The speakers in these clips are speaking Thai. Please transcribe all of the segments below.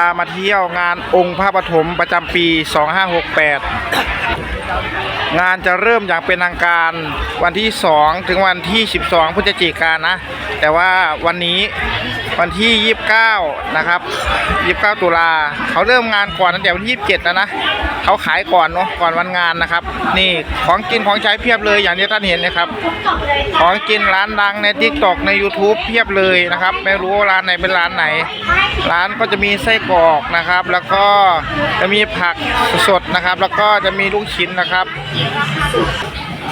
ามาเที่ยวงานองค์พระปฐมประจำปี 2568 งานจะเริ่มอย่างเป็นทางการวันที่ 2 ถึงวันที่ 12 พฤศจิกายนนะ แต่ว่าวันนี้ วันที่ 29 นะครับ 29 ตุลาเขาเริ่มงานก่อนตั้งแต่วันที่ 27 แล้วนะเขาขายก่อนเนาะก่อนวันงานนะครับ นี่ของกินของใช้เพียบเลยอย่างที่ท่านเห็นนะครับ ของกินร้านดังใน t ิ k t o k ใน YouTube เพียบเลยนะครับ ไม่รู้ว่าร้านไหนเป็นร้านไหน ร้านก็จะมีไส้กรอกนะครับ แล้วก็จะมีผักสดนะครับ แล้วก็จะมีลูกชิ้นนะครับ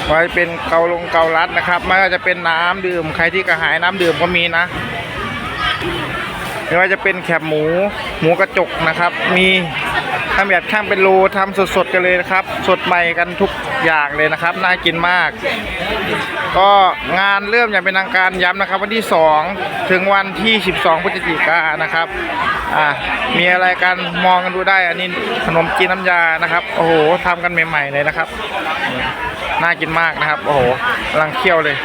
ไว้เป็นเกาลงเกาลัดนะครับไม่ว่าจะเป็นน้ำดื่มใครที่กระหายน้ำดื่มก็มีนะ ไม่ว่าจะเป็นแคบหมูหมูกระจกนะครับ มีทำแบบช่างเป็นโลทำสดๆกันเลยนะครับ สดใหม่กันทุกอย่างเลยนะครับ น่ากินมาก ก็งานเริ่มอย่างเป็นทางการย้ำนะครับ วันที่ 2 ถึงวันที่ 12 พฤศจิกายนนะครับอ่ามีอะไรกันมองกันดูได้อันนี้ขนมจีนน้ำยานะครับ โอ้โหทำกันใหม่ๆเลยนะครับ น่ากินมากนะครับ โอ้โหกำลังเคี่ยวเลย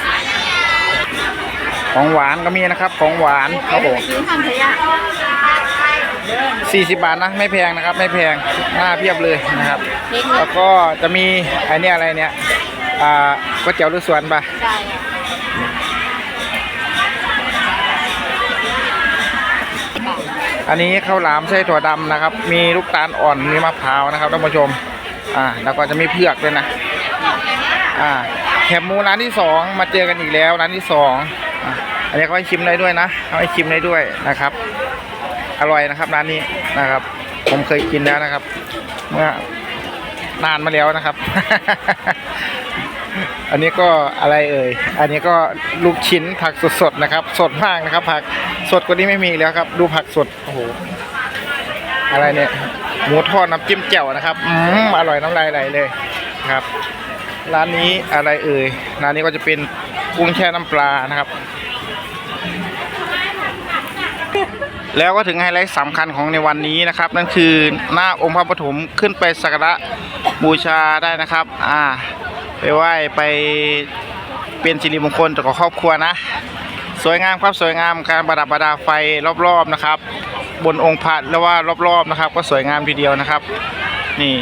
ของหวานก็มีนะครับ ของหวานครับผมกินทำเถอะ40บาทนะไม่แพงนะครับ ไม่แพงหน้าเพียบเลยนะครับ แล้วก็จะมีไอ้เนี่ยอะไรเนี่ยอ่าก๋วยเตี๋ยวหรือสวนปะอันนี้ข้าวหลามไส้ถั่วดำนะครับ มีลูกตาลอ่อนมีมะพร้าวนะครับท่านผู้ชมอ่าแล้วก็จะมีเผือกด้วยนะอ่าแคบหมูร้านที่สองมาเจอกันอีกแล้วร้านที่สอง อันนี้เขาให้ชิมได้ด้วยนะเขาให้ชิมได้ด้วยนะครับ อร่อยนะครับร้านนี้นะครับ ผมเคยกินแล้วนะครับ เมื่อนานมาแล้วนะครับ อันนี้ก็อะไรเอ่ย อันนี้ก็ลูกชิ้นผักสดๆนะครับ สดมากนะครับ ผักสดกว่านี้ไม่มีแล้วครับ ดูผักสดโอ้โหอะไรเนี่ยหมูทอดน้ำจิ้มแจ่วนะครับอืมอร่อยน้ำลายไหลเลยครับ ร้านนี้อะไรเอ่ยร้านนี้ก็จะเป็นกุ้งแช่น้ำปลานะครับ แล้วก็ถึงไฮไลท์สำคัญของในวันนี้นะครับ นั่นคือหน้าองค์พระปฐมขึ้นไปสักการะบูชาได้นะครับ อ่า ไปไหว้ไปเป็นสิริมงคลต่อครอบครัวนะ สวยงามครับสวยงามการประดับประดาไฟรอบๆนะครับ บนองค์พระแล้วว่ารอบๆนะครับ ก็สวยงามทีเดียวนะครับ นี่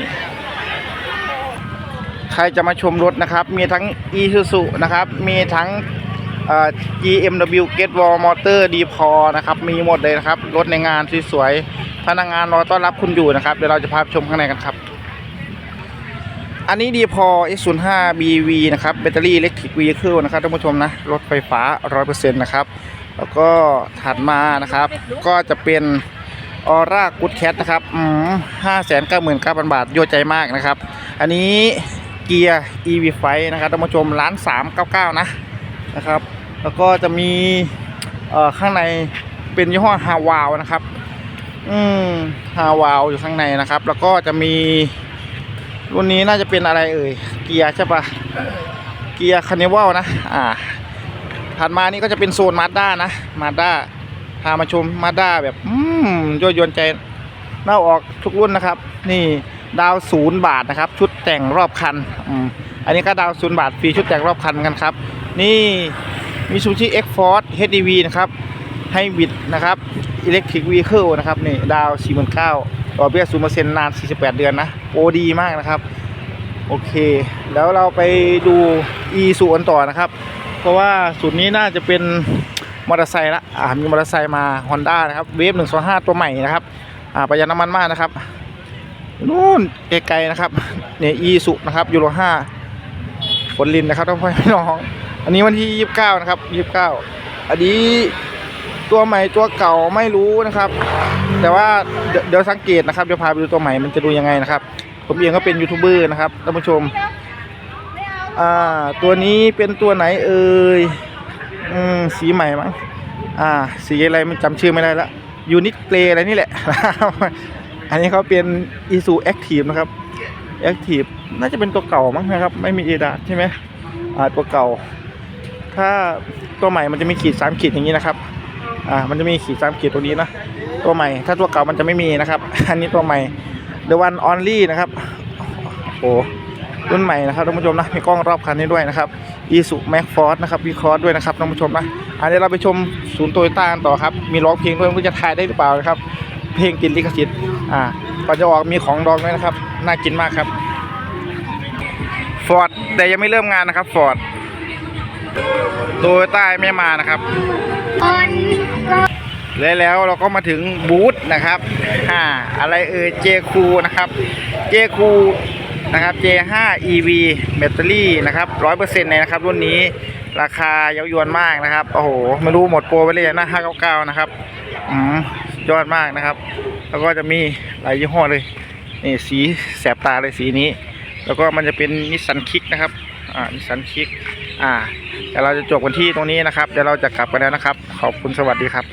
ใครจะมาชมรถนะครับ มีทั้ง Isuzu นะครับ มีทั้ง เอ่อ GMW Get Wall Motor d พอนะครับ มีหมดเลยนะครับ รถในงานสวยๆพนักงานรอต้อนรับคุณอยู่นะครับ เดี๋ยวเราจะพาชมข้างในกันครับ อันนี้ดีพอ X05 BV นะครับ แบตเตอรี่เล็กทริกวีคิลนะครับท่านผู้ชมนะ รถไฟฟ้า 100%นะครับ แล้วก็ถัดมานะครับ ก็จะเป็นออร่ากูดแคทนะครับห้าแสนเก้าหมื่นเก้าพันบาทโยใจมากนะครับ อันนี้เกียร์ EV ไฟนะครับท่านผู้ชมล้านสามเก้าเก้านะนะครับ แล้วก็จะมีเอ่อข้างในเป็นยี่ห้อฮาวาวนะครับ อืมฮาวาวอยู่ข้างในนะครับ แล้วก็จะมีรุ่นนี้น่าจะเป็นอะไรเอ่ย เกียร์ใช่ปะเกียร์คานิวัลนะ อ่า ถัดมานี่ก็จะเป็นโซนมาด้านะมาด้าพามาชมมาด้าแบบ อืมโยนยวนใจน่าออกทุกรุ่นนะครับ นี่ดาวศูนย์บาทนะครับ ชุดแต่งรอบคัน อืม อันนี้ก็ดาวศูนย์บาทฟรีชุดแต่งรอบคันกันครับ นี่ มิซูชิเอ็กฟอร์ด HDV นะครับให้บิดนะครับอิเล็กทริกวีเคิลนะครับนี่ดาว4 9 0 0 0ต่อเบี้ยศูนย์เปอร์เซ็นนาน 48 เดือนนะโอดีมากนะครับ โอเค แล้วเราไปดู e สูนต่อนะครับ เพราะว่าสูตรนี้น่าจะเป็นมอเตอร์ไซค์ละอ่ามีมอเตอร์ไซค์มา Honda นะครับเวฟ125 ตัวใหม่นะครับอ่าประหยัดน้ำมันมากนะครับนู่นไกลๆนะครับเนี่ย e สุนะครับยูโร5ฝนลินนะครับท่านพ่อพี่น้อง อันนี้วันที่29นะครับ29อันนี้ตัวใหม่ตัวเก่าไม่รู้นะครับ แต่ว่าเดี๋ยวสังเกตนะครับเดี๋ยวพาไปดูตัวใหม่มันจะดูยังไงนะครับ ผมเองก็เป็นยูทูบเบอร์นะครับท่านผู้ชมอ่าตัวนี้เป็นตัวไหนเอ่ยอืมสีใหม่มั้งอ่า สีอะไรมันจำชื่อไม่ได้ละยูนิตเกรอะไรนี่แหละ อันนี้เขาเป็น i s u Active นะครับ Active น่าจะเป็นตัวเก่ามั้งนะครับ ไม่มีเอดาใช่ไหมอ่าตัวเก่า ถ้าตัวใหม่มันจะมีขีดสามขีดอย่างนี้นะครับ อ่า มันจะมีขีดสามขีดตรงนี้นะ ตัวใหม่ ถ้าตัวเก่ามันจะไม่มีนะครับ อันนี้ตัวใหม่ The One Only นะครับ โอ้รุ่นใหม่นะครับท่านผู้ชมนะ มีกล้องรอบคันนี้ด้วยนะครับ i s u Max Force นะครับวีคอร์ด้วยนะครับท่านผู้ชมนะ อันนี้เราไปชมศูนย์โตโยต้านต่อครับ มีร้องเพลงด้วยไม่รู้จะถ่ายได้หรือเปล่านะครับ เพลงติดลิขสิทธิ์ อ่าก่อนจะออกมีของดองด้วยนะครับ น่ากินมากครับฟอร์ดแต่ยังไม่เริ่มงานนะครับฟอร์ด โตโยต้ไม่มานะครับและแล้วเราก็มาถึงบูธนะครับอ่าอะไรเอ่ยเจคูนะครับเจคูนะครับ J5 EV แบตเตอรี่นะครับ100%เลยนะครับรุ่นนี้ราคาเย้ายวนมากนะครับ โอ้โห ไม่รู้หมดโปรไปเลยนะ599 นะครับ อืมยอดมากนะครับ แล้วก็จะมีหลายยี่ห้อเลย นี่สีแสบตาเลยสีนี้ แล้วก็มันจะเป็นนิสสันคิกนะครับ อ่า นิสสันคิก อ่า เดี๋ยวเราจะจบกันที่ตรงนี้นะครับ เดี๋ยวเราจะกลับกันแล้วนะครับ ขอบคุณสวัสดีครับ